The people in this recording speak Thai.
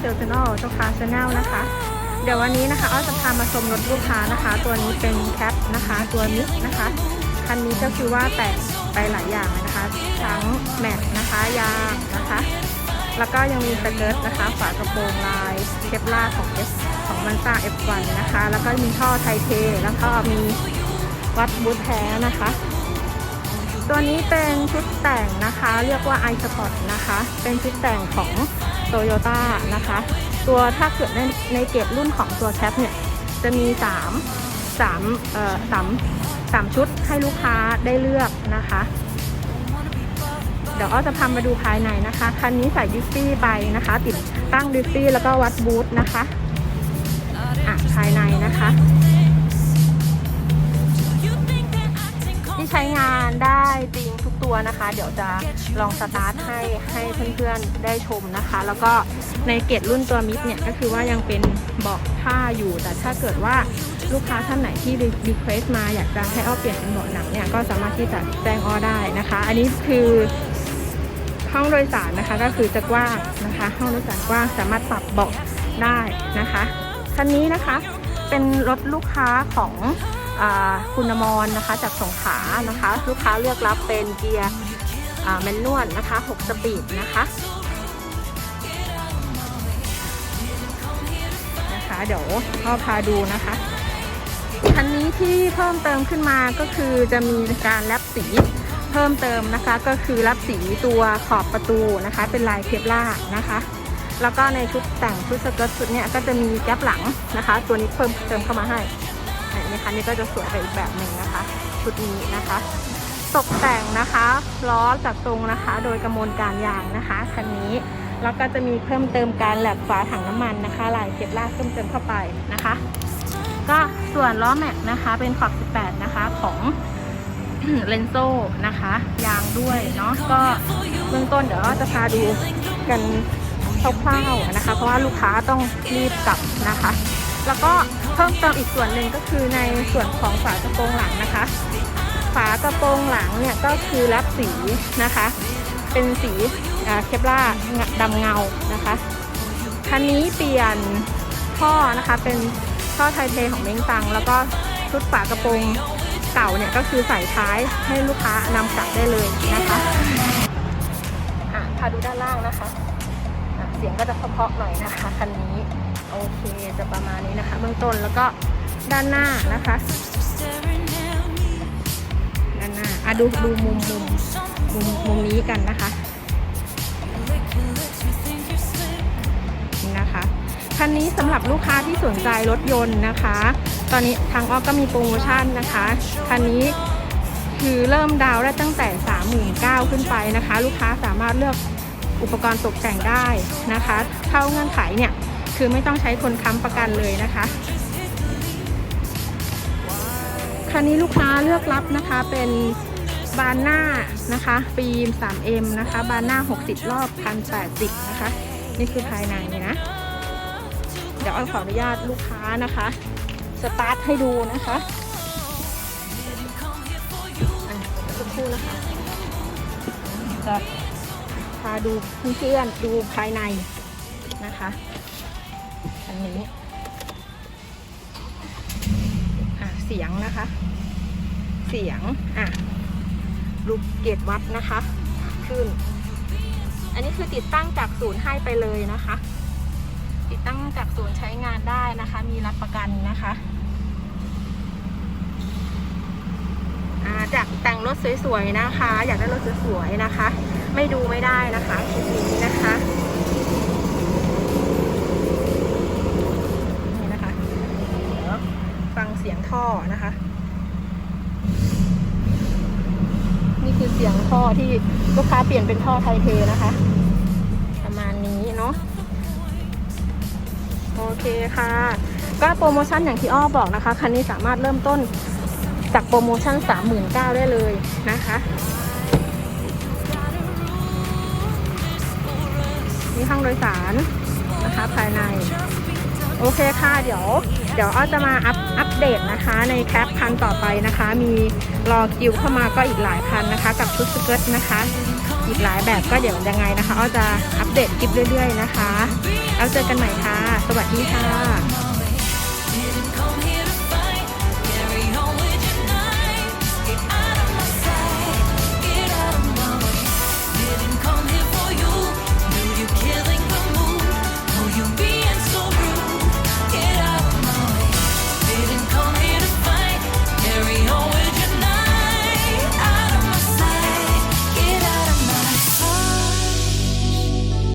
International เจ้าค้าชาแนลนะคะ เดี๋ยววันนี้นะคะอ้อจะพามาชมรถลูกค้านะคะ ตัวนี้เป็นแคปนะคะตัวมิกนะคะคันนี้ก็คือว่าแต่งไปหลายอย่างเลยนะคะ ทั้งแม็กนะคะยางนะคะ แล้วก็ยังมีสเกิร์ตนะคะ ฝากระโปรงลายเคปลาของ S ของมันซ่า F1 นะคะ แล้วก็มีท่อไทเทแล้วก็มีวัดบูทแท้นะคะ ตัวนี้เป็นชุดแต่งนะคะ เรียกว่า i Sport นะคะ เป็นชุดแต่งของ Toyota นะคะ ตัวถ้าเกิดในในเกรดรุ่นของตัวแคปเนี่ย จะมี 3 3เอ่อ3 3 ชุดให้ลูกค้าได้เลือกนะคะ เดี๋ยวอ้อจะพามาดูภายในนะคะ คันนี้ใส่ดิสซี่ไปนะคะ ติดตั้งดิสซี่แล้วก็วัดบูทนะคะ อะภายในนะคะ ใช้งานได้จริงทุกตัวนะคะ เดี๋ยวจะลองสตาร์ทให้ให้เพื่อนๆได้ชมนะคะ แล้วก็ในเกรดรุ่นตัวมิดเนี่ยก็คือว่ายังเป็นเบาะผ้าอยู่ แต่ถ้าเกิดว่าลูกค้าท่านไหนที่รีเควสมาอยากจะให้อ้อเปลี่ยนเป็นเบาะหนังเนี่ยก็สามารถที่จะแจ้งอ้อได้นะคะ อันนี้คือห้องโดยสารนะคะก็คือจะกว้างนะคะ ห้องโดยสารกว้างสามารถปรับเบาะได้นะคะคันนี้นะคะเป็นรถลูกค้าของ คุณอมรนะคะ จากสงขานะคะ ลูกค้าเลือกรับเป็นเกียร์แมนนวลนะคะ 6 สปีดนะคะนะคะ เดี๋ยวก็พาดูนะคะคันนี้ที่เพิ่มเติมขึ้นมาก็คือจะมีการแลบสีเพิ่มเติมนะคะ ก็คือแลบสีตัวขอบประตูนะคะ เป็นลายเคปล่านะคะ แล้วก็ในชุดแต่งชุดสเกิร์ตชุดเนี้ยก็จะมีแก๊ปหลังนะคะ ตัวนี้เพิ่มเติมเข้ามาให้ นนี้คันนี้ก็จะสวยไปอีกแบบหนึ่งนะคะ ชุดนี้นะคะ ตกแต่งนะคะล้อจากตรงนะคะ โดยกระมวลการยางนะคะคันนี้แล้วก็จะมีเพิ่มเติมการแหลกฝาถังน้ำมันนะคะลายเคปลาร์เพิ่มเติมเข้าไปนะคะ ก็ส่วนล้อแม็กนะคะเป็นขอบ 18 นะคะของเลนโซนะคะ ยางด้วยเนาะก็เบื้องต้นเดี๋ยวจะพาดูกันคร่าวๆนะคะ เพราะว่าลูกค้าต้องรีบกลับนะคะ แล้วก็เพิ่มเติมอีกส่วนหนึ่งก็คือในส่วนของฝากระโปรงหลังนะคะ ฝากระโปรงหลังเนี่ยก็คือรับสีนะคะ เป็นสีเคปล่าดำเงานะคะคันนี้เปลี่ยนท่อนะคะเป็นท่อไทเทของเม้งตัง แล้วก็ชุดฝากระโปรงเก่าเนี่ยก็คือใส่ท้ายให้ลูกค้านำกลับได้เลยนะคะอะพาดูด้านล่างนะคะะเสียงก็จะเพาะๆหน่อยนะคะคันนี้ โอเคจะประมาณนี้นะคะ เบื้องต้นแล้วก็ด้านหน้านะคะด้านหน้าอะดูดูมุมมุมมุมมุมนี้กันนะคะนะคะคันนี้สำหรับลูกค้าที่สนใจรถยนต์นะคะ ตอนนี้ทางออกก็มีโปรโมชั่นนะคะคันนี้คือเริ่มดาวน์ได้ตั้งแต่ 39,000 ขึ้นไปนะคะ ลูกค้าสามารถเลือกอุปกรณ์ตกแต่งได้นะคะ เข้าเงื่อนไขเนี่ย คือไม่ต้องใช้คนค้ำประกันเลยนะคะคันนี้ลูกค้าเลือกรับนะคะเป็นบานหน้านะคะฟิล์ม 3M นะคะ บานหน้า 60 รอบ1,080นะคะ นี่คือภายในนะ เดี๋ยวเอาขออนุญาตลูกค้านะคะ สตาร์ทให้ดูนะคะอะสักครู่นะคะจะพาดูเพื่อนๆดูภายในนะคะ อันนี้อะเสียงนะคะ เสียงอะลูกเกตวัดนะคะ ขึ้น อันนี้คือติดตั้งจากศูนย์ให้ไปเลยนะคะ ติดตั้งจากศูนย์ใช้งานได้นะคะ มีรับประกันนะคะจากแต่งรถสวยๆนะคะ อยากได้รถสวยๆนะคะ ไม่ดูไม่ได้นะคะชุดนี้นะคะ เสียงท่อนะคะ นี่คือเสียงท่อที่ลูกค้าเปลี่ยนเป็นท่อไทเทนะคะ ประมาณนี้เนาะโอเคค่ะ ก็โปรโมชั่นอย่างที่อ้อบอกนะคะ คันนี้สามารถเริ่มต้นจากโปรโมชั่น 39,000ได้เลยนะคะนี่ห้องโดยสารนะคะภายใน โอเคค่ะ เดี๋ยว เดี๋ยวอ้อจะมาอัปอัป เดตนะคะ ในแคปคันต่อไปนะคะ มีรอคิวเข้ามาก็อีกหลายคันนะคะ กับชุดสเกิร์ตนะคะ อีกหลายแบบก็เดี๋ยวยังไงนะคะอ้อจะอัปเดตคลิปเรื่อย ๆ นะคะ แล้วเจอกันใหม่ค่ะ สวัสดีค่ะ